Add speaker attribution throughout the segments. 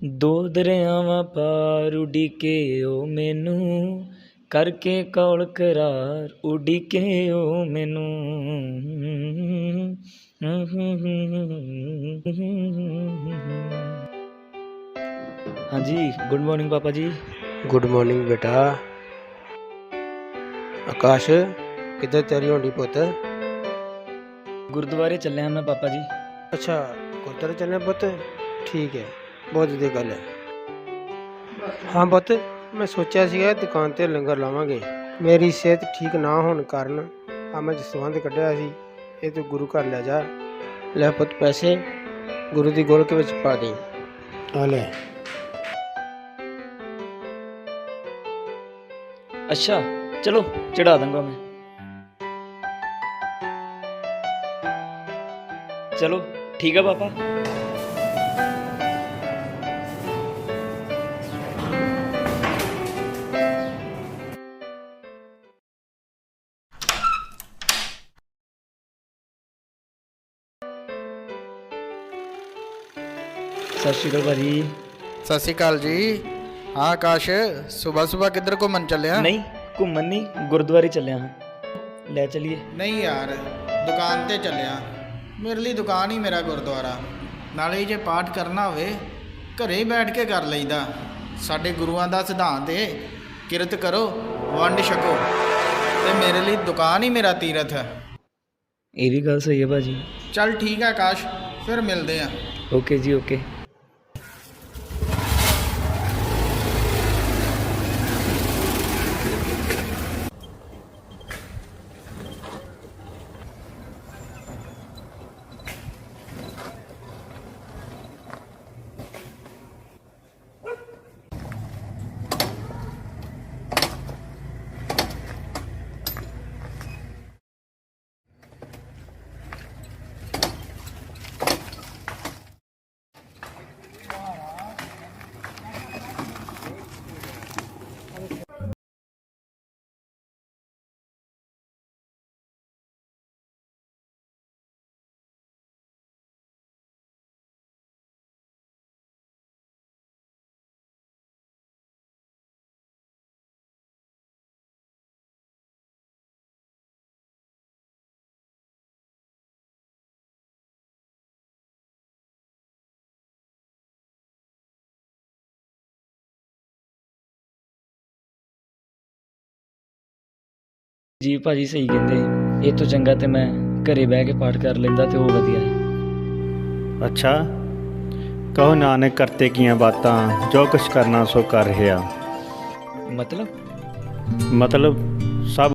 Speaker 1: ਦੋ ਦਰਿਆਵਾਂ ਪਾਰ ਉਡੀਕੇ ਓ ਮੈਨੂੰ, ਕਰਕੇ ਕੌਲ ਕਰਾਰ ਉਡੀਕੇ ਓ ਮੈਨੂੰ। ਹਾਂਜੀ ਗੁੱਡ ਮਾਰਨਿੰਗ ਪਾਪਾ ਜੀ।
Speaker 2: ਗੁੱਡ ਮਾਰਨਿੰਗ ਬੇਟਾ। ਆਕਾਸ਼, ਕਿੱਧਰ ਤੇਰੀ ਹੋਣੀ ਪੁੱਤ?
Speaker 1: ਗੁਰਦੁਆਰੇ ਚੱਲੇ ਹਾਂ ਮੈਂ ਪਾਪਾ ਜੀ।
Speaker 2: ਅੱਛਾ ਗੁਰਦੁਆਰੇ ਚੱਲੇ ਪੁੱਤ? ਠੀਕ ਹੈ ਬਹੁਤ ਵਧੀਆ ਗੱਲ ਹੈ। ਹਾਂ ਪੁੱਤ ਮੈਂ ਸੋਚਿਆ ਸੀਗਾ ਦੁਕਾਨ ਤੇ ਲੰਗਰ ਲਾਵਾਂਗੇ। ਮੇਰੀ ਸਿਹਤ ਠੀਕ ਨਾ ਹੋਣ ਕਾਰਨ ਆ ਮੈਂ ਜਸਵੰਤ ਕੱਢਿਆ ਸੀ। ਇਹ ਤੂੰ ਗੁਰੂ ਘਰ ਲੈ ਜਾ। ਲੈ ਪੁੱਤ ਪੈਸੇ ਗੁਰੂ ਦੀ ਗੋਲਕ ਵਿੱਚ ਪਾ ਦੇ। ਆ ਲੈ।
Speaker 1: ਅੱਛਾ ਚਲੋ ਚੜਾ ਦਾਂਗਾ ਮੈਂ। ਚਲੋ ਠੀਕ ਹੈ ਪਾਪਾ ਸਤਿ ਸ਼੍ਰੀ ਅਕਾਲ ਭਾਜੀ
Speaker 3: ਸਤਿ ਸ਼੍ਰੀ ਅਕਾਲ ਜੀ ਹਾਂ ਆਕਾਸ਼ ਸਵੇਰ ਸਵੇਰ ਕਿੱਧਰ ਘੁੰਮਣ ਚੱਲਿਆ
Speaker 1: ਨਹੀਂ ਘੁੰਮਣ ਨਹੀਂ ਗੁਰਦੁਆਰੇ ਚੱਲਿਆ ਹਾਂ ਲੈ ਚਲੀਏ
Speaker 3: ਨਹੀਂ ਯਾਰ ਦੁਕਾਨ ਤੇ ਚੱਲਿਆ ਮੇਰੇ ਲਈ ਦੁਕਾਨ ਹੀ ਮੇਰਾ ਗੁਰਦੁਆਰਾ। ਨਾਲੇ ਜੇ ਪਾਠ ਕਰਨਾ ਹੋਵੇ ਘਰੇ ਹੀ ਬੈਠ ਕੇ ਕਰ ਲਈਦਾ। ਸਾਡੇ ਗੁਰੂਆਂ ਦਾ ਸਿਧਾਂਤ ਏ ਕਿਰਤ ਕਰੋ ਵੰਡ ਛਕੋ। ਤੇ ਮੇਰੇ ਲਈ ਦੁਕਾਨ ਹੀ ਮੇਰਾ ਤੀਰਥ ਹੈ।
Speaker 1: ਇਹ ਵੀ ਗੱਲ ਸਹੀ ਹੈ ਭਾਜੀ।
Speaker 3: ਚੱਲ ਠੀਕ ਹੈ ਆਕਾਸ਼ ਫਿਰ ਮਿਲਦੇ ਆਂ
Speaker 1: ਓਕੇ ਜੀ ਓਕੇ। ਜੀ ਭਾਜੀ ਸਹੀ ਕਹਿੰਦੇ। ਇਹ ਤੋਂ ਚੰਗਾ ਤੇ ਮੈਂ ਘਰੇ ਬਹਿ ਕੇ ਪਾਠ ਕਰ ਲੈਂਦਾ ਤੇ ਉਹ ਵਧੀਆ ਹੈ।
Speaker 4: ਅੱਛਾ। ਕਹੋ ਨਾਨਕ ਕਰਤੇ ਕੀਆਂ ਬਾਤਾਂ ਜੋ ਕੁਛ ਕਰਨਾ ਸੋ ਕਰ ਰਿਹਾ।
Speaker 1: ਮਤਲਬ?
Speaker 4: ਮਤਲਬ ਸਭ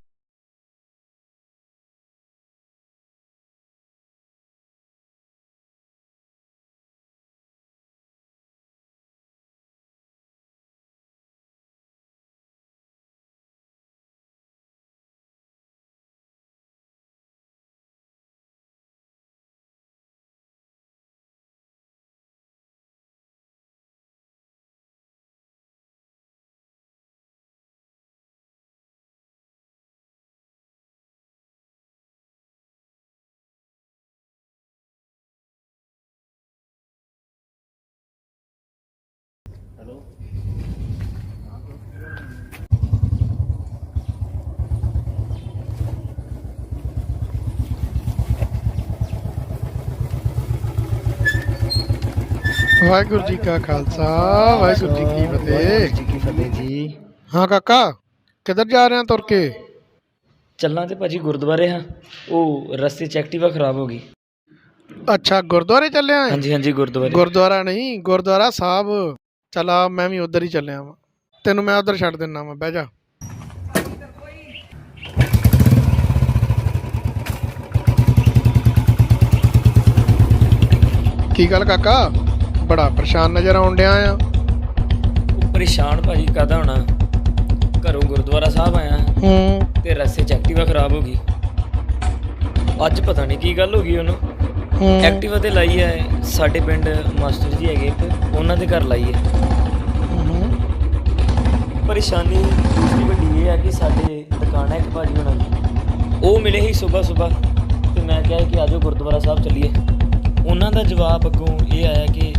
Speaker 5: ਵਾਹਿਗੁਰੂ ਜੀ ਕਾ ਖਾਲਸਾ ਵਾਹਿਗੁਰੂ ਜੀ ਕੀ ਫਤਿਹ
Speaker 1: ਜੀ ਕੀ ਫਤਿਹ ਜੀ
Speaker 5: ਹਾਂ ਕਾਕਾ ਕਿੱਧਰ ਜਾ ਰਹੇ ਆ ਤੁਰ ਕੇ
Speaker 1: ਚੱਲਾਂ ਤੇ ਭਾਜੀ ਗੁਰਦੁਆਰੇ ਹਾਂ ਉਹ ਰਸਤੇ 'ਚ ਐਕਟਿਵਾ ਖਰਾਬ ਹੋ ਗਈ
Speaker 5: ਅੱਛਾ ਗੁਰਦੁਆਰੇ ਚੱਲਿਆ ਆਂ
Speaker 1: ਹਾਂਜੀ ਹਾਂਜੀ ਗੁਰਦੁਆਰੇ
Speaker 5: ਗੁਰਦੁਆਰਾ ਨਹੀਂ ਗੁਰਦੁਆਰਾ ਸਾਹਿਬ ਚਲਾ ਮੈਂ ਵੀ ਉਧਰ ਹੀ ਚੱਲਿਆ ਵਾਂ। ਤੈਨੂੰ ਮੈਂ ਉਧਰ ਛੱਡ ਦਿੰਨਾ ਵਾਂ ਬਹਿ ਜਾ। ਕੀ ਗੱਲ ਕਾਕਾ? ਬੜਾ ਪਰੇਸ਼ਾਨ ਨਜ਼ਰ ਆਉਣ ਡਿਆ ਆ।
Speaker 1: ਉਹ ਪਰੇਸ਼ਾਨ ਭਾਜੀ ਕਾਦਾ ਹੋਣਾ? ਘਰੋਂ ਗੁਰਦੁਆਰਾ ਸਾਹਿਬ ਆਇਆ।
Speaker 5: ਹੂੰ।
Speaker 1: ਤੇ ਰਸਤੇ 'ਚ ਐਕਟਿਵਾ ਖਰਾਬ ਹੋ ਗਈ। ਅੱਜ ਪਤਾ ਨਹੀਂ ਕੀ ਗੱਲ ਹੋ ਗਈ ਉਹਨੂੰ। ਐਕਟਿਵਾ ਤੇ ਲਾਈ ਹੈ ਸਾਡੇ ਪਿੰਡ ਮਾਸਟਰ ਜੀ ਹੈਗੇ ਇੱਕ ਉਹਨਾਂ ਦੇ ਘਰ ਲਾਈ ਹੈ। ਪਰੇਸ਼ਾਨੀ ਦੂਸਰੀ ਵੱਡੀ ਇਹ ਹੈ ਕਿ ਸਾਡੇ ਦੁਕਾਨ ਹੈ ਇੱਕ ਭਾਜੀ ਹੋਣਾ ਦੀ। ਉਹ ਮਿਲੇ ਹੀ ਸਵੇਰ ਸਵੇਰ ਤੇ ਮੈਂ ਕਿਹਾ ਕਿ ਆਜੋ ਗੁਰਦੁਆਰਾ ਸਾਹਿਬ ਚੱਲੀਏ। ਉਹਨਾਂ ਦਾ ਜਵਾਬ ਅੱਗੋਂ ਇਹ ਆਇਆ ਕਿ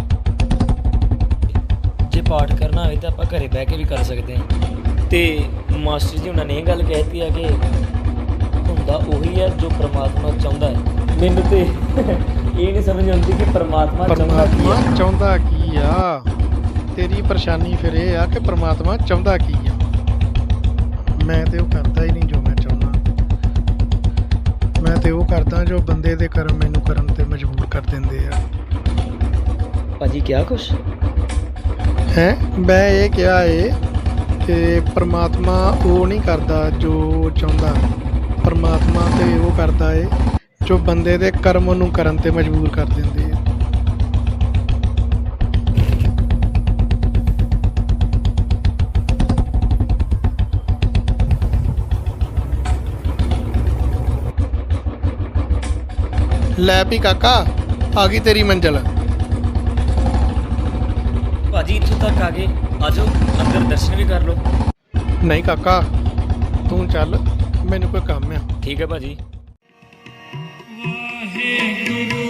Speaker 1: ਜੇ ਪਾਠ ਕਰਨਾ ਹੋਵੇ ਤਾਂ ਆਪਾਂ ਘਰੇ ਬਹਿ ਕੇ ਵੀ ਕਰ ਸਕਦੇ ਹਾਂ। ਤੇ ਮਾਸਟਰ ਜੀ ਉਹਨਾਂ ਨੇ ਇਹ ਗੱਲ ਕਹਿਤੀ ਆ ਕਿ ਹੁੰਦਾ ਉਹੀ ਹੈ ਜੋ ਪ੍ਰਮਾਤਮਾ ਚਾਹੁੰਦਾ ਹੈ। ਮੈਨੂੰ ਤੇ ਇਹ ਨਹੀਂ ਸਮਝ ਆਉਂਦੀ ਕਿ ਪ੍ਰਮਾਤਮਾ ਚਾਹੁੰਦਾ ਕੀ
Speaker 5: ਪਰਮਾਤਮਾ
Speaker 1: ਹੈ
Speaker 5: ਚਾਹੁੰਦਾ ਕੀ ਆ? ਤੇਰੀ ਪਰੇਸ਼ਾਨੀ ਫਿਰ ਇਹ ਆ ਕਿ ਪਰਮਾਤਮਾ ਚਾਹੁੰਦਾ ਕੀ ਆ? ਮੈਂ ਤੇ ਉਹ ਕਰਦਾ ਹੀ ਨਹੀਂ ਜੋ ਮੈਂ ਚਾਹੁੰਦਾ। ਮੈਂ ਤੇ ਉਹ ਕਰਦਾ ਜੋ ਬੰਦੇ ਦੇ ਕਰਮ ਮੈਨੂੰ ਕਰਨ ਤੇ ਮਜਬੂਰ ਕਰ ਦਿੰਦੇ ਆ।
Speaker 1: ਭਾਜੀ ਕਿਹਾ ਕੁਛ?
Speaker 5: ਹੈ? ਮੈਂ ਇਹ ਕਿਹਾ ਏ ਕਿ ਪਰਮਾਤਮਾ ਉਹ ਨਹੀਂ ਕਰਦਾ ਜੋ ਚਾਹੁੰਦਾ। ਪਰਮਾਤਮਾ ਤੇ ਉਹ ਕਰਦਾ ਏ ਜੋ ਬੰਦੇ ਦੇ ਕਰਮ ਨੂੰ ਕਰਨ ਤੇ ਮਜਬੂਰ ਕਰ ਦਿੰਦੇ ਆ। ਲੈ ਵੀ ਕਾਕਾ ਆ ਗਈ ਤੇਰੀ ਮੰਜ਼ਲ।
Speaker 1: ਭਾਜੀ ਇੱਥੋਂ ਤੱਕ ਆ ਗਏ। ਆਜੋ ਅੰਦਰ ਦਰਸ਼ਨ ਵੀ ਕਰ ਲਓ।
Speaker 5: ਨਹੀਂ ਕਾਕਾ ਤੂੰ ਚੱਲ ਮੈਨੂੰ ਕੋਈ ਕੰਮ ਆ।
Speaker 1: ਠੀਕ ਹੈ ਭਾਜੀ। Yeah,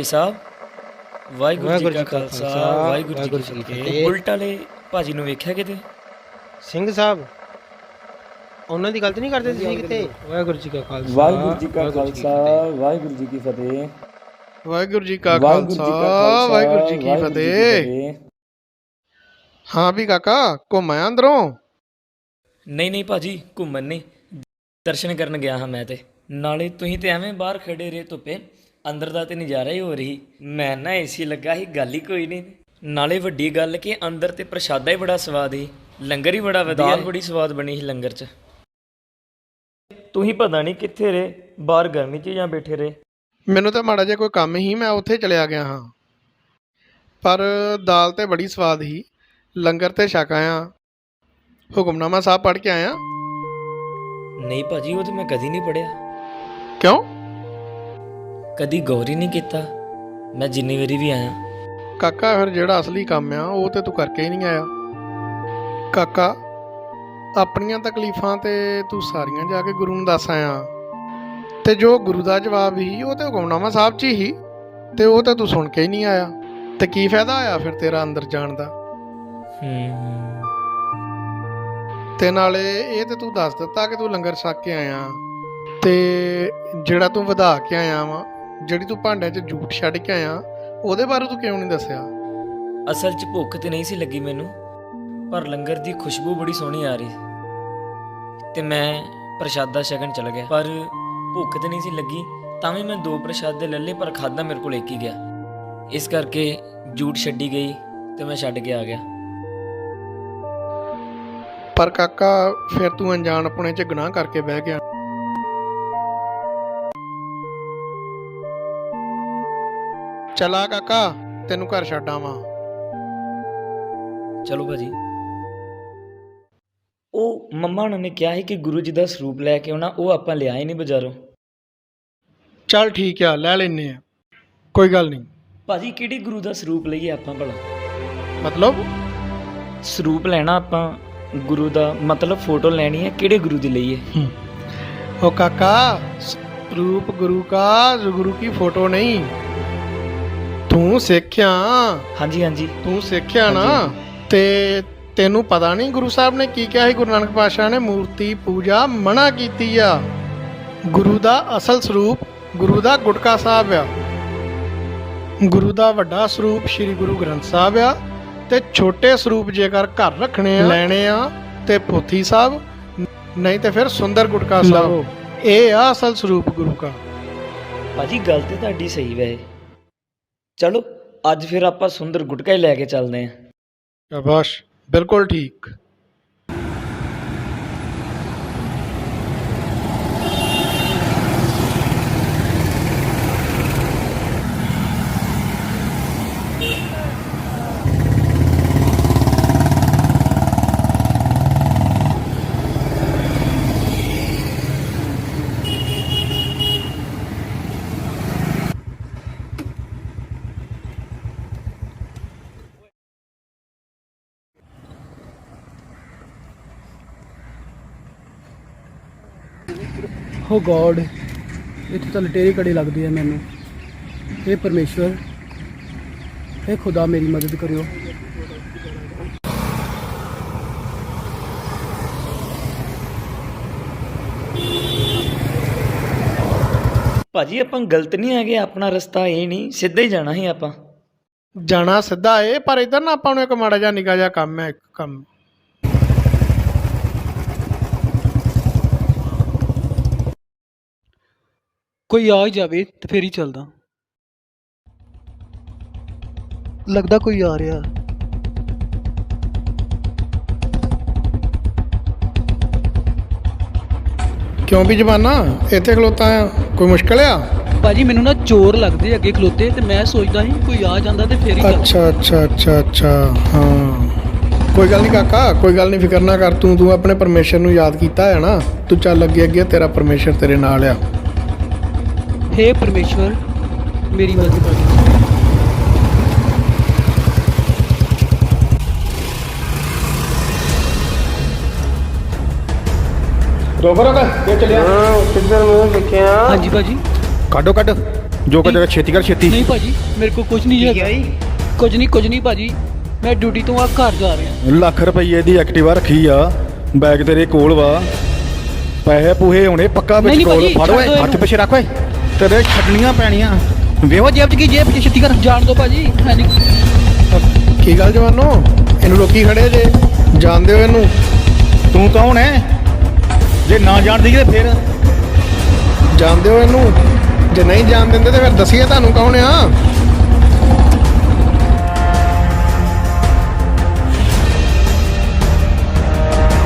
Speaker 1: ਭਾਈ ਸਾਹਿਬ ਵਾਹਿਗੁਰੂ ਜੀ ਕਾ ਖਾਲਸਾ ਵਾਹਿਗੁਰੂ ਜੀ ਕੀ ਫਤਿਹ ਬੁਲਟ ਵਾਲੇ ਭਾਜੀ ਨੂੰ ਵੇਖਿਆ ਕਿਤੇ
Speaker 2: ਸਿੰਘ ਸਾਹਿਬ ਉਹਨਾਂ ਦੀ ਗਲਤ ਨਹੀਂ ਕਰਦੇ ਤੁਸੀਂ ਕਿਤੇ ਵਾਹਿਗੁਰੂ ਜੀ ਕਾ ਖਾਲਸਾ
Speaker 1: ਵਾਹਿਗੁਰੂ ਜੀ ਕਾ ਖਾਲਸਾ ਵਾਹਿਗੁਰੂ ਜੀ ਕੀ ਫਤਿਹ
Speaker 5: ਵਾਹਿਗੁਰੂ ਜੀ ਕਾ ਖਾਲਸਾ ਵਾਹਿਗੁਰੂ ਜੀ ਕੀ ਫਤਿਹ ਹਾਂ ਵੀ ਕਾਕਾ ਘੁੰਮ ਆਇਆ ਅੰਦਰੋਂ
Speaker 1: ਨਹੀਂ ਨਹੀਂ ਭਾਜੀ ਘੁੰਮਣ ਨਹੀਂ ਦਰਸ਼ਨ ਕਰਨ ਗਿਆ ਹਾਂ ਮੈਂ ਤੇ ਨਾਲੇ ਤੁਸੀਂ ਤੇ ਐਵੇਂ ਬਾਹਰ ਖੜੇ ਰਹੇ ਧੁੱਪੇ ਅੰਦਰ ਦਾ ਤੇ ਨਜ਼ਾਰਾ ਹੀ ਹੋ। ਰਹੀ ਮੈਂ ਨਾ ਏਸੀ ਲੱਗਾ ਸੀ ਗੱਲ ਹੀ ਕੋਈ ਨਹੀਂ। ਨਾਲੇ ਵੱਡੀ ਗੱਲ ਕਿ ਅੰਦਰ ਤੇ ਪ੍ਰਸ਼ਾਦਾ ਹੀ ਬੜਾ ਸਵਾਦ ਸੀ। ਲੰਗਰ ਹੀ ਬੜਾ ਵਧੀਆ। ਦਾਲ ਬੜੀ ਸਵਾਦ ਬਣੀ ਸੀ ਲੰਗਰ 'ਚ। ਤੁਸੀਂ ਪਤਾ ਨਹੀਂ ਕਿੱਥੇ ਰਹੇ ਬਾਹਰ ਗਰਮੀ 'ਚ ਜਾਂ ਬੈਠੇ ਰਹੇ?
Speaker 5: ਮੈਨੂੰ ਤਾਂ ਮਾੜਾ ਜਿਹਾ ਕੋਈ ਕੰਮ ਹੀ ਮੈਂ ਉੱਥੇ ਚਲਿਆ ਗਿਆ ਹਾਂ। ਪਰ ਦਾਲ ਤੇ ਬੜੀ ਸਵਾਦ ਸੀ। ਲੰਗਰ ਤੇ ਛਕ ਆਇਆ। ਹੁਕਮਨਾਮਾ ਸਾਹਿਬ ਪੜ੍ਹ ਕੇ ਆਇਆ।
Speaker 1: ਨਹੀਂ ਭਾਜੀ ਉਹ ਤੇ ਮੈਂ ਕਦੀ ਨਹੀਂ ਪੜਿਆ
Speaker 5: ਕਿਉਂ?
Speaker 1: ਕਦੀ ਗੌਰ ਹੀ ਨਹੀਂ ਕੀਤਾ। ਮੈਂ ਜਿੰਨੀ ਵਾਰੀ ਵੀ ਆਇਆ।
Speaker 5: ਕਾਕਾ ਫਿਰ ਜਿਹੜਾ ਅਸਲੀ ਕੰਮ ਆ ਉਹ ਤੇ ਤੂੰ ਕਰਕੇ ਹੀ ਨਹੀਂ ਆਇਆ। ਕਾਕਾ ਆਪਣੀਆਂ ਤਕਲੀਫਾਂ ਤੇ ਤੂੰ ਸਾਰੀਆਂ ਜਾ ਕੇ ਗੁਰੂ ਨੂੰ ਦੱਸ ਆਇਆ। ਤੇ ਜੋ ਗੁਰੂ ਦਾ ਜਵਾਬ ਹੀ ਉਹ ਤੇ ਹੁਕਮਨਾਮਾ ਸਾਹਿਬ 'ਚ ਹੀ। ਤੇ ਉਹ ਤੇ ਤੂੰ ਸੁਣ ਕੇ ਹੀ ਨਹੀਂ ਆਇਆ। ਤੇ ਕੀ ਫਾਇਦਾ ਆਇਆ ਫਿਰ ਤੇਰਾ ਅੰਦਰ ਜਾਣ ਦਾ? ਤੇ ਨਾਲੇ ਇਹ ਤੇ ਤੂੰ ਦੱਸ ਦਿੱਤਾ ਕਿ ਤੂੰ ਲੰਗਰ ਛਕ ਕੇ ਆਇਆ। ਤੇ ਜਿਹੜਾ ਤੂੰ ਵਧਾ ਕੇ ਆਇਆ ਵਾ ਜਿਹੜੀ ਤੂੰ ਭਾਂਡਿਆਂ 'ਚ ਜੂਠ ਛੱਡ ਕੇ ਆਇਆ ਉਹਦੇ ਬਾਰੇ ਤੂੰ ਕਿਉਂ ਨਹੀਂ ਦੱਸਿਆ?
Speaker 1: ਅਸਲ 'ਚ ਭੁੱਖ ਤੇ ਨਹੀਂ ਸੀ ਲੱਗੀ ਮੈਨੂੰ ਪਰ ਲੰਗਰ ਦੀ ਖੁਸ਼ਬੂ ਬੜੀ ਸੋਹਣੀ ਆ ਰਹੀ। ਸੀ ਤੇ ਮੈਂ ਪ੍ਰਸ਼ਾਦਾ ਛਕਣ ਚਲ ਗਿਆ ਪਰ ਭੁੱਖ ਤੇ ਨਹੀਂ ਸੀ ਲੱਗੀ ਤਾਂ ਵੀ ਮੈਂ ਦੋ ਪ੍ਰਸ਼ਾਦੇ ਲੈ ਲਏ ਪਰ ਖਾਦਾ ਮੇਰੇ ਕੋਲ ਇੱਕ ਹੀ ਗਿਆ। ਇਸ ਕਰਕੇ ਜੂਟ ਛੱਡੀ ਗਈ ਤੇ ਮੈਂ ਛੱਡ ਕੇ ਆ ਗਿਆ।
Speaker 5: ਪਰ ਕਾਕਾ ਫਿਰ ਤੂੰ ਅਣਜਾਣਪੁਣੇ 'ਚ ਗੁਨਾਹ ਕਰਕੇ ਬਹਿ ਗਿਆ। ਚਲਾ ਕਾਕਾ ਤੈਨੂੰ ਘਰ ਛੱਡ ਆਵਾਂ।
Speaker 1: ਚਲੋ ਭਾਜੀ। ਉਹ ਮੰਮਾ ਉਹਨਾਂ ਨੇ ਕਿਹਾ ਸੀ ਕਿ ਗੁਰੂ ਜੀ ਦਾ ਸਰੂਪ ਲੈ ਕੇ ਆਉਣਾ ਉਹ ਆਪਾਂ ਲਿਆ ਹੀ ਨਹੀਂ ਬਾਜ਼ਾਰੋਂ।
Speaker 5: ਚੱਲ ਠੀਕ ਆ ਲੈ ਲੈਨੇ ਆ। ਕੋਈ ਗੱਲ ਨਹੀਂ।
Speaker 1: ਭਾਜੀ ਕਿਹੜੇ ਗੁਰੂ ਦਾ ਸਰੂਪ ਲਈਏ ਆਪਾਂ ਭਲਾ?
Speaker 5: ਮਤਲਬ?
Speaker 1: ਸਰੂਪ ਲੈਣਾ ਆਪਾਂ ਗੁਰੂ ਦਾ ਮਤਲਬ ਫੋਟੋ ਲੈਣੀ ਹੈ ਕਿਹੜੇ ਗੁਰੂ ਦੀ ਲਈਏ?
Speaker 5: ਉਹ ਕਾਕਾ ਰੂਪ ਗੁਰੂ ਕਾ ਗੁਰੂ ਕੀ ਫੋਟੋ ਨਹੀਂ? ਤੂੰ ਸਿੱਖਿਆ।
Speaker 1: ਹਾਂਜੀ ਹਾਂਜੀ।
Speaker 5: ਤੂੰ ਸਿੱਖਿਆ ਨਾ। ਤੇ ਤੈਨੂੰ ਪਤਾ ਨਹੀਂ ਗੁਰੂ ਸਾਹਿਬ ਨੇ ਕੀ ਕਿਹਾ ਸੀ? ਗੁਰੂ ਨਾਨਕ ਪਾਤਸ਼ਾਹ ਨੇ ਮੂਰਤੀ ਪੂਜਾ ਮਨਾ ਕੀਤੀ ਆ। ਗੁਰੂ ਦਾ ਅਸਲ ਸਰੂਪ ਗੁਰੂ ਦਾ ਗੁਟਕਾ ਸਾਹਿਬ ਆ। ਗੁਰੂ ਦਾ ਵੱਡਾ ਸਰੂਪ ਸ੍ਰੀ ਗੁਰੂ ਗ੍ਰੰਥ ਸਾਹਿਬ ਆ। ਤੇ ਛੋਟੇ ਸਰੂਪ ਜੇਕਰ ਘਰ ਰੱਖਣੇ ਆ ਲੈਣੇ ਆ। ਤੇ ਪੋਥੀ ਸਾਹਿਬ ਨਹੀਂ ਤੇ ਫਿਰ ਸੁੰਦਰ ਗੁਟਕਾ ਸਾਹਿਬ। ਇਹ ਆ ਅਸਲ ਸਰੂਪ ਗੁਰੂ ਦਾ
Speaker 1: ਭਾਜੀ ਗੱਲ ਤੇ ਤੁਹਾਡੀ ਸਹੀ ਵੈ। ਚਲੋ ਅੱਜ ਫਿਰ ਆਪਾਂ ਸੁੰਦਰ ਗੁਟਕਾ ਹੀ ਲੈ ਕੇ ਚੱਲਦੇ ਆਂ
Speaker 5: ਸ਼ਾਬਾਸ਼ ਬਿਲਕੁਲ ਠੀਕ।
Speaker 6: ਹੋ ਗੋਡ ਇੱਥੇ ਤਾਂ ਲਟੇਰੀ ਕੜੀ ਲੱਗਦੀ ਹੈ ਮੈਨੂੰ। ਇਹ ਪਰਮੇਸ਼ਵਰ ਇਹ ਖੁਦਾ ਮੇਰੀ ਮਦਦ ਕਰਿਓ।
Speaker 1: ਭਾਜੀ ਆਪਾਂ ਗਲਤ ਨਹੀਂ ਹੈਗੇ ਆਪਣਾ ਰਸਤਾ ਇਹ ਨਹੀਂ ਸਿੱਧਾ ਹੀ ਜਾਣਾ ਸੀ ਆਪਾਂ।
Speaker 5: ਜਾਣਾ ਸਿੱਧਾ ਏ ਪਰ ਇਧਰ ਨਾ ਆਪਾਂ ਨੂੰ ਇੱਕ ਮਾੜਾ ਜਿਹਾ ਨਿਕਾ ਜਿਹਾ ਕੰਮ ਹੈ ਇੱਕ ਕੰਮ।
Speaker 6: ਕੋਈ ਆ ਹੀ ਜਾਵੇ ਤੇ ਫੇਰ ਹੀ ਚੱਲਦਾ। ਲੱਗਦਾ ਕੋਈ ਆ ਰਿਹਾ।
Speaker 5: ਕਿਉਂ ਵੀ ਜਵਾਨਾ? ਇੱਥੇ ਖਲੋਤਾ ਆ। ਕੋਈ ਮੁਸ਼ਕਲ ਆ?
Speaker 6: ਭਾਜੀ ਮੈਨੂੰ ਨਾ ਚੋਰ ਲੱਗਦੇ ਅੱਗੇ ਖਲੋਤੇ ਤੇ ਮੈਂ ਸੋਚਦਾ ਸੀ ਕੋਈ ਆ ਜਾਂਦਾ ਤੇ ਫੇਰ ਹੀ ਚੱਲਦਾ
Speaker 5: ਅੱਛਾ ਅੱਛਾ ਅੱਛਾ ਅੱਛਾ ਹਾਂ। ਕੋਈ ਗੱਲ ਨਹੀਂ ਕਾਕਾ ਕੋਈ ਗੱਲ ਨਹੀਂ ਫਿਕਰ ਨਾ ਕਰ। ਤੂੰ ਤੂੰ ਆਪਣੇ ਪਰਮੇਸ਼ਰ ਨੂੰ ਯਾਦ ਕੀਤਾ ਹੈ ਨਾ। ਤੂੰ ਚੱਲ ਅੱਗੇ ਅੱਗੇ ਤੇਰਾ ਪਰਮੇਸ਼ਰ ਤੇਰੇ ਨਾਲ ਆ।
Speaker 6: ਪਰਮੇਸ਼ਵਰ ਮੇਰੀ ਮਦਦ ਕਰੋ।
Speaker 4: ਰੋਕ ਰੋਕ ਇਹ ਚੱਲਿਆ।
Speaker 2: ਹਾਂ ਕਿੱਧਰ ਮੂੰਹ ਦੇਖਿਆ।
Speaker 6: ਹਾਂਜੀ ਭਾਜੀ।
Speaker 4: ਕੱਢੋ ਕੱਢ। ਜੋ ਕਰ ਛੇਤੀ ਕਰ ਛੇਤੀ।
Speaker 6: ਨਹੀਂ ਭਾਜੀ ਮੇਰੇ ਕੋਲ ਕੁਝ ਨਹੀਂ ਹੈਗਾ ਕੁਝ ਨਹੀਂ ਕੁਝ ਨਹੀਂ ਭਾਜੀ। ਮੈਂ ਡਿਊਟੀ ਤੋਂ ਆ ਘਰ ਜਾ ਰਿਹਾ।
Speaker 4: ਲੱਖ ਰੁਪਏ ਦੀ ਐਕਟਿਵਾ ਰੱਖੀ ਆ। ਬੈਗ ਤੇਰੇ ਕੋਲ ਵਾ। ਪੈਸੇ ਪੂਹੇ ਹੋਣੇ ਪੱਕਾ
Speaker 6: ਨਹੀਂ,
Speaker 4: ਵਿੱਚ
Speaker 6: ਨਹੀਂ
Speaker 4: ਕੋਲ।
Speaker 6: ਭਾਜੀ,
Speaker 4: ਫੜ ਓਏ
Speaker 6: ਛੱਡ ਦਿਓ
Speaker 4: ਹੱਥ
Speaker 6: ਇਹਨੂੰ।
Speaker 4: ਪਿੱਛੇ ਰੱਖ ਓਏ। ਤੇਰੇ ਛੱਡਣੀਆਂ ਪੈਣੀਆਂ। ਵੇਵਾ ਜੇਬ ਚ ਕੀ ਜੇਬ ਚ ਛੇਤੀ ਕਰ।
Speaker 6: ਜਾਣ ਦੋ ਭਾਜੀ
Speaker 5: ਕੀ ਗੱਲ ਜਵਾਨੋ? ਇਹਨੂੰ ਲੋਕੀ ਖੜੇ ਜੇ। ਜਾਣਦੇ ਹੋ ਇਹਨੂੰ?
Speaker 4: ਤੂੰ ਕੌਣ ਹੈ ਜੇ ਨਾ ਜਾਣਦੀ ਤੇ ਫਿਰ?
Speaker 5: ਜਾਣਦੇ ਹੋ ਇਹਨੂੰ? ਜੇ ਨਹੀਂ ਜਾਣ ਦਿੰਦੇ ਤੇ ਫਿਰ ਦੱਸੀਏ ਤੁਹਾਨੂੰ ਕੌਣ ਆ?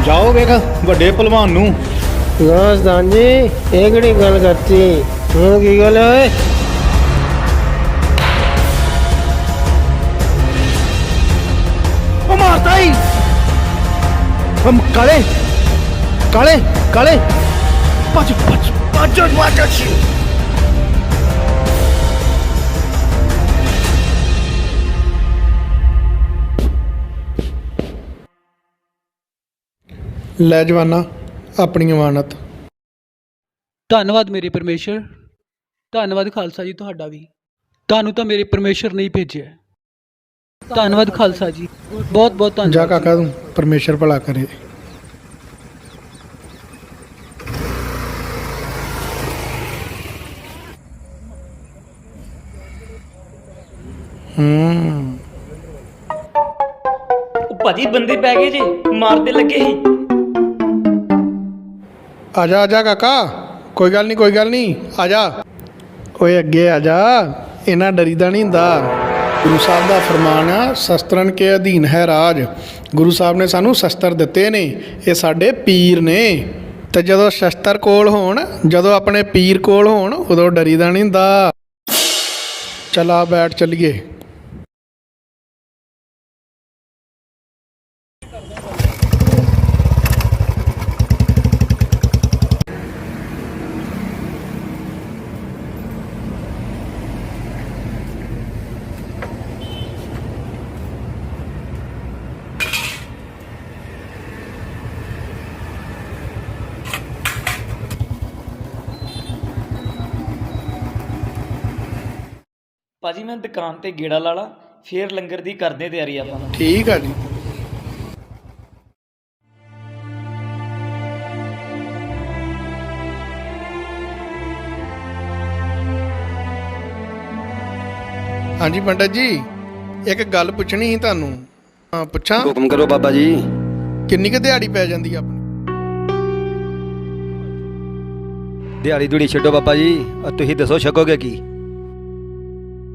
Speaker 4: ਜਾਓ ਵੇਖ ਵੱਡੇ ਪਹਿਲਵਾਨ ਨੂੰ।
Speaker 2: ਦੋਸਤਾਨ ਜੀ ਇਹ ਕਿਹੜੀ ਗੱਲ ਕਰਤੀ? ਹੁਣ ਕੀ ਗੱਲ ਓਏ?
Speaker 4: ਉਹ ਮਾਰਤਾ ਹੀ ਹਮ ਕਾਲੇ ਕਾਲੇ ਕਾਲੇ। ਪੱਜ ਪੱਜ ਪੱਜ ਪੱਜ
Speaker 5: ਲੈ ਜਵਾਨਾ ਆਪਣੀ ਅਮਾਨਤ।
Speaker 6: ਧੰਨਵਾਦ ਮੇਰੇ ਪਰਮੇਸ਼ਰ। ਧੰਨਵਾਦ ਖਾਲਸਾ ਜੀ ਤੁਹਾਡਾ ਵੀ। ਤੁਹਾਨੂੰ ਤਾਂ ਮੇਰੇ ਪਰਮੇਸ਼ਰ ਨੇ ਹੀ ਭੇਜਿਆ। ਹੈ। ਧੰਨਵਾਦ ਖਾਲਸਾ ਜੀ। ਬਹੁਤ ਬਹੁਤ
Speaker 5: ਜਾ
Speaker 6: ਧੰਨਵਾਦ
Speaker 5: ਕਾਕਾ ਤੂੰ ਪਰਮੇਸ਼ਰ ਭਲਾ ਕਰੇ। ਹੂੰ।
Speaker 1: ਉਹ ਭਾਜੀ ਬੰਦੇ ਪੈ ਗਏ ਜੇ। ਮਾਰਦੇ ਲੱਗੇ ਸੀ।
Speaker 5: ਆ ਜਾ ਆ ਜਾ ਕਾਕਾ। ਕੋਈ ਗੱਲ ਨਹੀਂ ਕੋਈ ਗੱਲ ਨਹੀਂ। ਆ ਜਾ। ਓਏ ਅੱਗੇ ਆ ਜਾ। ਇਹਨਾਂ ਡਰੀਦਾ ਨਹੀਂ ਹੁੰਦਾ। ਗੁਰੂ ਸਾਹਿਬ ਦਾ ਫਰਮਾਨ ਆ, ਸ਼ਸਤਰਨ ਕੇ ਅਧੀਨ ਹੈ ਰਾਜ। ਗੁਰੂ ਸਾਹਿਬ ਨੇ ਸਾਨੂੰ ਸ਼ਸਤਰ ਦਿੱਤੇ ਨੇ। ਇਹ ਸਾਡੇ ਪੀਰ ਨੇ। ਤੇ ਜਦੋਂ ਸ਼ਸਤਰ ਕੋਲ ਹੋਣ, ਜਦੋਂ ਆਪਣੇ ਪੀਰ ਕੋਲ ਹੋਣ, ਉਦੋਂ ਡਰੀਦਾ ਨਹੀਂ ਹੁੰਦਾ। ਚਲਾ ਬੈਠ ਚਲੀਏ।
Speaker 1: ਭਾਜੀ ਮੈਂ ਦੁਕਾਨ ਤੇ ਗੇੜਾ ਲਾ ਲਾ ਫੇਰ ਲੰਗਰ ਦੀ ਕਰਦੇ ਤਿਆਰੀ ਆਪਾਂ
Speaker 5: ਠੀਕ ਆ ਜੀ। ਹਾਂਜੀ ਪੰਡਤ ਜੀ ਇੱਕ ਗੱਲ ਪੁੱਛਣੀ ਸੀ ਤੁਹਾਨੂੰ। ਹਾਂ ਪੁੱਛਾਂ?
Speaker 7: ਹੁਕਮ ਕਰੋ ਬਾਬਾ ਜੀ।
Speaker 5: ਕਿੰਨੀ ਕੁ ਦਿਹਾੜੀ ਪੈ ਜਾਂਦੀ ਆ ਆਪਣੀ?
Speaker 7: ਦਿਹਾੜੀ ਦੂੜੀ ਛੱਡੋ ਬਾਬਾ ਜੀ ਔਰ ਤੁਸੀਂ ਦੱਸੋ ਛਕੋਗੇ ਕੀ?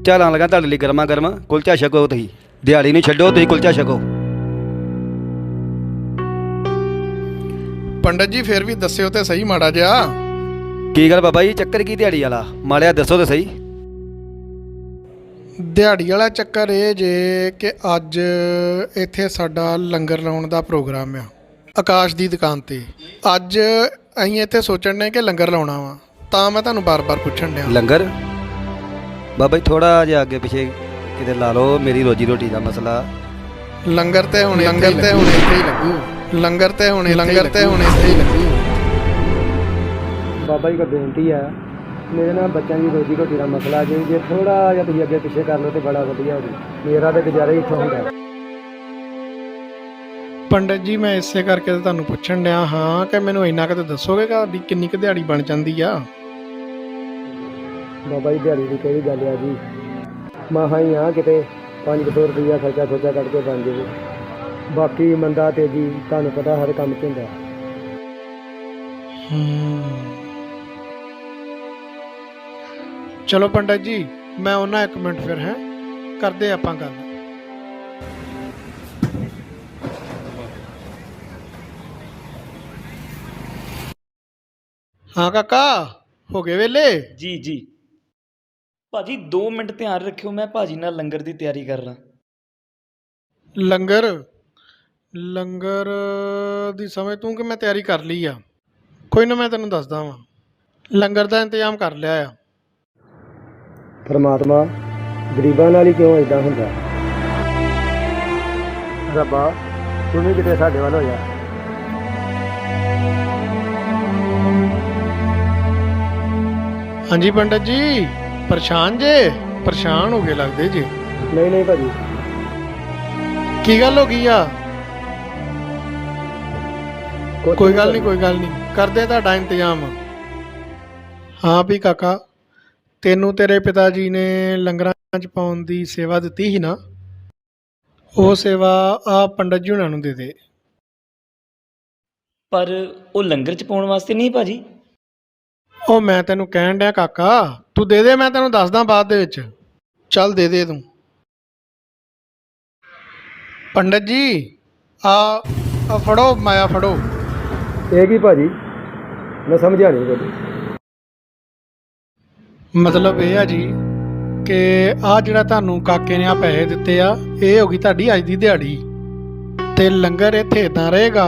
Speaker 7: ਚਾਲਾਂ ਲਗਾ ਤੁਹਾਡੇ ਲਈ ਗਰਮਾ ਗਰਮ ਕੁਲਚਾ ਛਕੋ ਤੁਸੀਂ। ਦਿਹਾੜੀ ਨੂੰ ਛੱਡੋ ਤੁਸੀਂ ਕੁਲਚਾ ਛਕੋ।
Speaker 5: ਪੰਡਤ ਜੀ ਫਿਰ ਵੀ ਦੱਸਿਓ ਤੇ ਸਹੀ ਮਾੜਾ ਜਿਹਾ।
Speaker 7: ਕੀ ਗੱਲ ਬਾਬਾ ਜੀ ਚੱਕਰ ਕੀ ਦਿਹਾੜੀ ਵਾਲਾ? ਮਾੜਿਆ ਦੱਸੋ ਤਾਂ ਸਹੀ।
Speaker 5: ਦਿਹਾੜੀ ਵਾਲਾ ਚੱਕਰ ਇਹ ਜੇ ਕਿ ਅੱਜ ਇੱਥੇ ਸਾਡਾ ਲੰਗਰ ਲਾਉਣ ਦਾ ਪ੍ਰੋਗਰਾਮ ਆ ਆਕਾਸ਼ ਦੀ ਦੁਕਾਨ ਤੇ। ਅੱਜ ਅਸੀਂ ਇੱਥੇ ਸੋਚਣ ਨੇ ਕਿ ਲੰਗਰ ਲਾਉਣਾ ਵਾ ਤਾਂ ਮੈਂ ਤੁਹਾਨੂੰ ਬਾਰ-ਬਾਰ ਪੁੱਛਣ ਡਿਆ।
Speaker 7: ਲੰਗਰ? ਬਾਬਾ ਜੀ ਥੋੜਾ ਜਿਹਾ ਅੱਗੇ ਪਿਛੇ ਕਿਤੇ ਲਾ ਲਓ ਮੇਰੀ ਰੋਜੀ ਰੋਟੀ ਦਾ ਮਸਲਾ।
Speaker 5: ਲੰਗਰ ਤੇ ਹੁਣ ਲੰਗਰ ਤੇ ਹੁਣ ਇੱਥੇ ਹੀ ਲੱਗੂ। ਲੰਗਰ ਤੇ ਹੁਣ ਲੰਗਰ ਤੇ ਹੁਣ ਇੱਥੇ ਹੀ ਲੱਗੂ।
Speaker 2: ਬਾਬਾ ਜੀ ਕੋ ਬੇਨਤੀ ਆ ਮੇਰੇ ਨਾਲ ਬੱਚਿਆਂ ਦੀ ਰੋਜੀ ਰੋਟੀ ਦਾ ਮਸਲਾ ਜੇ ਜੇ ਥੋੜਾ ਜਿਹਾ ਤੁਸੀਂ ਅੱਗੇ ਪਿੱਛੇ ਕਰ ਲਓ ਤੇ ਬੜਾ ਵਧੀਆ ਹੋ ਜੀ ਮੇਰਾ ਤੇ ਗੁਜ਼ਾਰਾ ਹੀ ਇੱਥੋਂ ਹੁੰਦਾ
Speaker 5: ਪੰਡਤ ਜੀ ਮੈਂ ਇਸੇ ਕਰਕੇ ਤੁਹਾਨੂੰ ਪੁੱਛਣ ਡਿਆ ਹਾਂ ਕਿ ਮੈਨੂੰ ਇੰਨਾ ਕੁ ਤਾਂ ਦੱਸੋਗੇ ਕਿ ਕਿੰਨੀ ਕੁ ਦਿਹਾੜੀ ਬਣ ਜਾਂਦੀ ਆ?
Speaker 2: ਬਾਬਾ ਜੀ ਦਿਹਾੜੀ ਦੀ ਕਿਹੜੀ ਗੱਲ ਆ ਜੀ? ਮਸਾਂ ਹੀ ਆ ਕਿਤੇ 500 ਰੁਪਈਆ ਖਰਚਾ ਖਰਚਾ ਕਰਕੇ ਬਣ ਜਾਵੇ। ਬਾਕੀ ਮੰਦਾ ਤੇ ਜੀ ਤੁਹਾਨੂੰ ਪਤਾ ਹਰ ਕੰਮ 'ਚ ਹੁੰਦਾ।
Speaker 5: ਚਲੋ ਪੰਡਤ ਜੀ ਮੈਂ ਉਹਨਾਂ ਇੱਕ ਮਿੰਟ ਫਿਰ ਹੈ? ਕਰਦੇ ਆਪਾਂ ਗੱਲ। ਹਾਂ ਕਾਕਾ ਹੋ ਗਏ ਵੇਲੇ?
Speaker 1: ਜੀ ਜੀ। ਭਾਜੀ 2 ਮਿੰਟ ਧਿਆਨ ਰੱਖਿਓ ਮੈਂ ਭਾਜੀ ਨਾਲ ਲੰਗਰ ਦੀ ਤਿਆਰੀ ਕਰ ਲਾਂ।
Speaker 5: ਲੰਗਰ? ਲੰਗਰ ਦੀ ਸਮਝ ਤੂੰ ਕਿ ਮੈਂ ਤਿਆਰੀ ਕਰ ਲਈ ਆ? ਕੋਈ ਨਾ ਮੈਂ ਤੈਨੂੰ ਦੱਸਦਾ ਵਾਂ। ਲੰਗਰ ਦਾ ਇੰਤਜ਼ਾਮ ਕਰ ਲਿਆ ਆ।
Speaker 2: ਪਰਮਾਤਮਾ ਗਰੀਬਾਂ ਨਾਲ ਹੀ ਕਿਉਂ ਇਦਾਂ ਹੁੰਦਾ? ਰੱਬਾ ਤੂੰ ਵੀ ਕਿਤੇ ਸਾਡੇ ਵੱਲ ਹੋ ਜਾ।
Speaker 5: ਹਾਂਜੀ ਪੰਡਤ ਜੀ। ਪਰੇਸ਼ਾਨ ਜੇ? ਪਰੇਸ਼ਾਨ ਹੋ ਗਏ ਲੱਗਦੇ ਜੀ।
Speaker 2: ਨਹੀਂ ਨਹੀਂ ਭਾਜੀ।
Speaker 5: ਕੀ ਗੱਲ ਹੋ ਗਈ ਆ? ਕੋਈ ਗੱਲ ਨਹੀਂ ਕੋਈ ਗੱਲ ਨਹੀਂ। ਕਰਦੇ ਤੁਹਾਡਾ ਇੰਤਜ਼ਾਮ। ਹਾਂ ਵੀ ਕਾਕਾ ਤੈਨੂੰ ਤੇਰੇ ਪਿਤਾ ਜੀ ਨੇ ਲੰਗਰਾਂ 'ਚ ਪਾਉਣ ਦੀ ਸੇਵਾ ਦਿੱਤੀ ਸੀ ਨਾ? ਉਹ ਸੇਵਾ ਆ ਪੰਡਤ ਜੀ ਉਹਨਾਂ ਨੂੰ ਦੇ ਦੇ।
Speaker 1: ਪਰ ਉਹ ਲੰਗਰ ਚ ਪਾਉਣ ਵਾਸਤੇ ਨਹੀਂ ਭਾਜੀ।
Speaker 5: ਉਹ ਮੈਂ ਤੈਨੂੰ ਕਹਿਣ ਡਿਆ ਕਾਕਾ ਤੂੰ ਦੇ ਦੇ ਮੈਂ ਤੈਨੂੰ ਦੱਸਦਾ ਬਾਅਦ ਦੇ ਵਿੱਚ। ਚੱਲ ਦੇ ਦੇ ਤੂੰ। ਪੰਡਤ ਜੀ ਆ ਆ ਫੜੋ ਮਾਇਆ ਫੜੋ।
Speaker 2: ਇਹ ਕੀ ਭਾਜੀ? ਮੈਂ ਸਮਝਿਆ ਨਹੀਂ ਭਾਜੀ
Speaker 5: ਮਤਲਬ ਇਹ ਆ ਜੀ ਕਿ ਆ ਜਿਹੜਾ ਤੁਹਾਨੂੰ ਕਾਕੇ ਨੇ ਆ ਪੈਸੇ ਦਿੱਤੇ ਆ ਇਹ ਹੋ ਗਈ ਤੁਹਾਡੀ ਅੱਜ ਦੀ ਦਿਹਾੜੀ। ਤੇ ਲੰਗਰ ਇੱਥੇ ਇਦਾਂ ਰਹੇਗਾ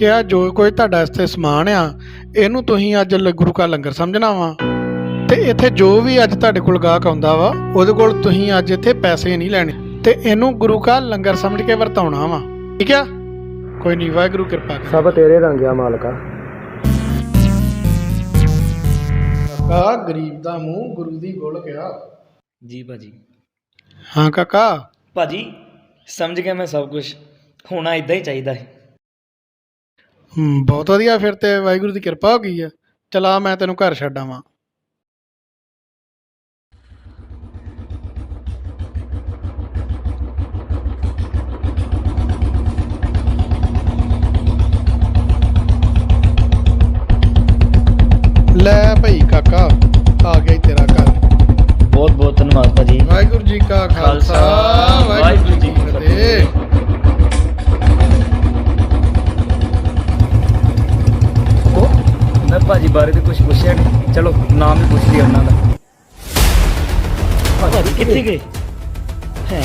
Speaker 5: ਕਿ ਆ ਜੋ ਕੋਈ ਤੁਹਾਡਾ ਇੱਥੇ ਸਮਾਨ ਆ ਇਹਨੂੰ ਤੁਸੀਂ ਅੱਜ ਗੁਰੂ ਕਾ ਲੰਗਰ ਸਮਝਣਾ ਵਾ। ਤੇ ਇੱਥੇ ਜੋ ਵੀ ਅੱਜ ਤੁਹਾਡੇ ਕੋਲ ਗਾਹਕ ਆਉਂਦਾ ਵਾ ਉਹਦੇ ਕੋਲ ਤੁਸੀਂ ਅੱਜ ਇੱਥੇ ਪੈਸੇ ਨਹੀਂ ਲੈਣੇ। ਤੇ ਇਹਨੂੰ ਗੁਰੂ ਕਾ ਲੰਗਰ ਸਮਝ ਕੇ ਵਰਤਾਉਣਾ ਵਾ। ਠੀਕ ਆ? ਕੋਈ ਨਹੀਂ ਵਾਹਿਗੁਰੂ ਕਿਰਪਾ ਕਰ।
Speaker 2: ਸਭ ਤੇਰੇ ਰੰਗ ਆ ਮਾਲਕਾ।
Speaker 5: ਕਾਕਾ ਗਰੀਬ ਦਾ ਮੂੰਹ ਗੁਰੂ ਦੀ ਗੋਲ ਗਿਆ
Speaker 1: ਜੀ ਭਾਜੀ।
Speaker 5: ਹਾਂ ਕਾਕਾ।
Speaker 1: ਭਾਜੀ ਸਮਝ ਗਿਆ ਮੈਂ ਸਭ ਕੁਝ ਹੋਣਾ ਇਦਾਂ ਹੀ ਚਾਹੀਦਾ ਹੂੰ।
Speaker 5: ਬਹੁਤ ਵਧੀਆ ਫਿਰ ਤੇ ਵਾਹਿਗੁਰੂ ਦੀ ਕਿਰਪਾ ਹੋ ਗਈ ਆ। ਚਲਾ ਮੈਂ ਤੈਨੂੰ ਘਰ ਛੱਡ ਆਵਾਂ। ਲੈ ਭਈ ਕਾਕਾ ਆ ਗਿਆ ਈ ਤੇਰਾ ਘਰ।
Speaker 1: ਬਹੁਤ ਬਹੁਤ ਧੰਨਵਾਦ ਭਾਜੀ।
Speaker 5: ਵਾਹਿਗੁਰੂ ਜੀ ਕਾ ਖਾਲਸਾ ਵਾਹਿਗੁਰੂ ਜੀ ਕੀ ਫਤਿਹ
Speaker 1: ਮੈਂ ਭਾਜੀ ਬਾਰੇ ਤੇ ਕੁਝ ਪੁੱਛਿਆ ਨਹੀਂ ਚਲੋ ਨਾਮ ਹੀ ਪੁੱਛ ਲਿਆ ਉਹਨਾਂ ਦਾ। ਭਾਜੀ ਕਿੱਥੇ ਗਏ? ਹੈ?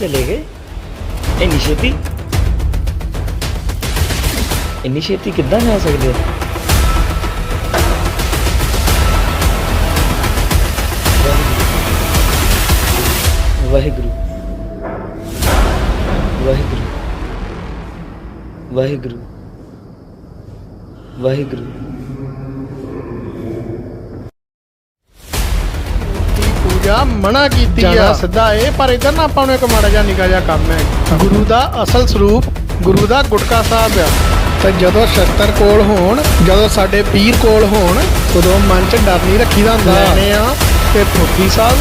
Speaker 1: ਚਲੇ ਗਏ? ਇੰਨੀ ਛੇਤੀ? ਇੰਨੀ ਛੇਤੀ ਕਿੱਦਾਂ ਜਾ ਸਕਦੇ ਆ? ਵਾਹਿਗੁਰੂ। ਵਾਹਿਗੁਰੂ। ਵਾਹਿਗੁਰੂ। ਵਾਹਿਗੁਰੂ।
Speaker 5: ਜਾ ਮਨਾ ਕੀਤੀ ਆ। ਸਿੱਧਾ ਏ ਪਰ ਇਧਰ ਨਾ ਆਪਾਂ ਨੂੰ ਇੱਕ ਮਾੜਾ ਜਿਹਾ ਨਿਕਾ ਜਿਹਾ ਕੰਮ ਹੈ। ਗੁਰੂ ਦਾ ਅਸਲ ਸਰੂਪ ਗੁਰੂ ਦਾ ਗੁਟਕਾ ਸਾਹਿਬ ਆ। ਤੇ ਜਦੋਂ ਸ਼ਸਤਰ ਕੋਲ ਹੋਣ ਜਦੋਂ ਸਾਡੇ ਪੀਰ ਕੋਲ ਹੋਣ ਉਦੋਂ ਮਨ 'ਚ ਡਰ ਨਹੀਂ ਰੱਖੀਦਾ ਹੁੰਦਾ। ਲੈਣੇ ਆ। ਤੇ ਫੁੱਫੀ ਸਾਹਿਬ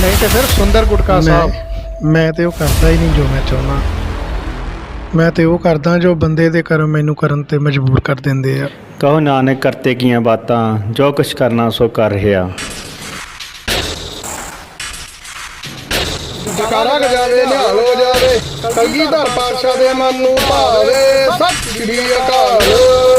Speaker 5: ਨਹੀਂ ਤੇ ਫਿਰ ਸੁੰਦਰ ਗੁਟਕਾ ਸਾਹਿਬ। ਮੈਂ ਤੇ ਉਹ ਕਰਦਾ ਹੀ ਨਹੀਂ ਜੋ ਮੈਂ ਚਾਹੁੰਦਾ। ਮੈਂ ਤੇ ਉਹ ਕਰਦਾ ਜੋ ਬੰਦੇ ਦੇ ਕਰਮ ਮੈਨੂੰ ਕਰਨ ਤੇ ਮਜਬੂਰ ਕਰ ਦਿੰਦੇ ਆ।
Speaker 8: ਕਹੋ ਨਾਨਕ ਕਰਤੇ ਕੀਆਂ ਬਾਤਾਂ ਜੋ ਕੁਛ ਕਰਨਾ ਸੋ ਕਰ ਰਿਹਾ।
Speaker 5: ਜਕਾਰਾ ਗਜਾਵੇ ਨਿਹਾਲ ਹੋ ਜਾਵੇ। ਕਲਗੀਧਰ ਪਾਤਸ਼ਾਹ ਦੇ ਮਨ ਨੂੰ ਭਾਵੇ। ਸਤਿ ਸ੍ਰੀ ਅਕਾਲ।